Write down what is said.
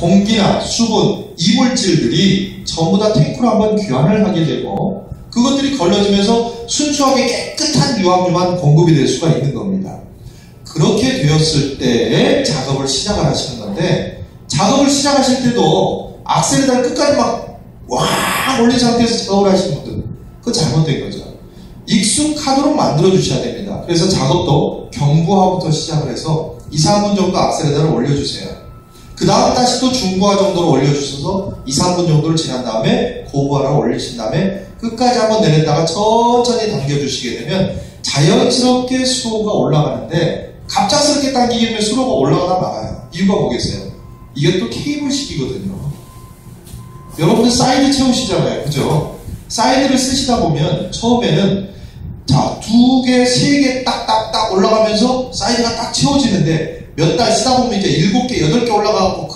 공기나 수분, 이물질들이 전부 다 탱크로 한번 귀환을 하게 되고 그것들이 걸러지면서 순수하게 깨끗한 유압유만 공급이 될 수가 있는 겁니다. 그렇게 되었을 때에 작업을 시작을 하시는 건데 작업을 시작하실 때도 악셀에다를 끝까지 막와 올린 상태에서 작업을 하시는 분들 그거 잘못된 거죠. 익숙하도록 만들어 주셔야 됩니다. 그래서 작업도 경부하부터 시작을 해서 2, 3분 정도 악셀에다를 올려주세요. 그 다음 다시 또 중부하 정도로 올려주셔서 2, 3분 정도를 지난 다음에 고부하를 올리신 다음에 끝까지 한번 내렸다가 천천히 당겨주시게 되면 자연스럽게 수로가 올라가는데 갑작스럽게 당기게 되면 수로가 올라가다 말아요. 이유가 뭐겠어요? 이게 또 케이블식이거든요. 여러분들 사이드 채우시잖아요. 그죠? 사이드를 쓰시다 보면 처음에는 자, 두 개, 세 개 딱딱딱 올라가면서 사이드가 딱 채워지는데 몇 달 쓰다 보면 이제 일곱 개, 여덟 개 올라가고